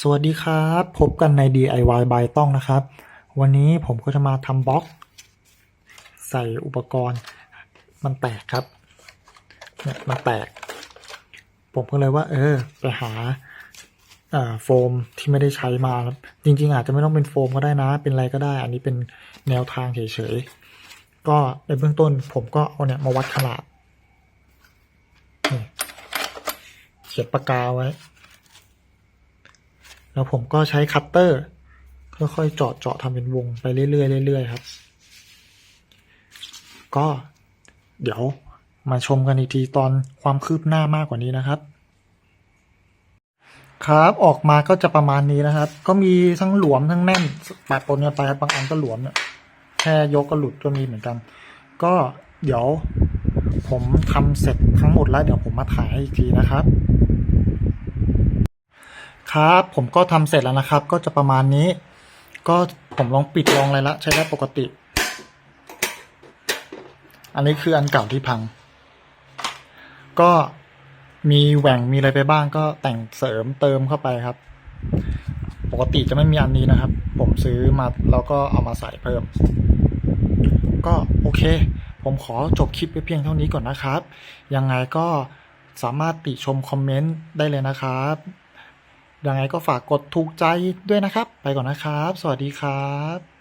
สวัสดีครับ พบกันใน DIY by ต้องนะครับ วันนี้ผมก็จะมาทำบล็อก ใส่อุปกรณ์มันแตกครับเนี่ยมันแตก ผมก็เลยว่า เออ ไปหาโฟมที่ไม่ได้ใช้มา จริง ๆ อาจจะไม่ต้องเป็นโฟมก็ได้นะ เป็นอะไรก็ได้ อันนี้เป็นแนวทางเฉยๆ ก็ในเบื้องต้นผมก็เอาเนี่ยมาวัดขนาดเขียนปากกาไว้ แล้วผมก็ใช้คัตเตอร์ค่อยๆเจาะเจาะทำเป็นวงไปเรื่อยๆเรื่อยๆครับ ก็เดี๋ยวมาชมกันอีกทีตอนความคืบหน้ามากกว่านี้นะครับ ครับออกมาก็จะประมาณนี้นะครับ ก็มีทั้งหลวมทั้งแน่นปะปนกันไปครับบางอันก็หลวมเนี่ยแค่ยกก็หลุดก็มีเหมือนกัน ก็เดี๋ยวผมทำเสร็จทั้งหมดแล้วเดี๋ยวผมมาถ่ายให้อีกทีนะครับ ครับผมก็ทำเสร็จแล้วนะครับ ก็จะประมาณนี้ ก็ผมลองปิดลองอะไรละใช้ได้ปกติ อันนี้คืออันเก่าที่พัง ก็มีแหว่งมีอะไรไปบ้างก็แต่งเสริมเติมเข้าไปครับ ปกติจะไม่มีอันนี้นะครับ ผมซื้อมาแล้วก็เอามาใส่เพิ่ม ก็โอเค ผมขอจบคลิปไปเพียงเท่านี้ก่อนนะครับ ยังไงก็สามารถติชมคอมเมนต์ได้เลยนะครับ ยังไงก็ฝากกดถูกใจด้วยนะครับ ไปก่อนนะครับ สวัสดีครับ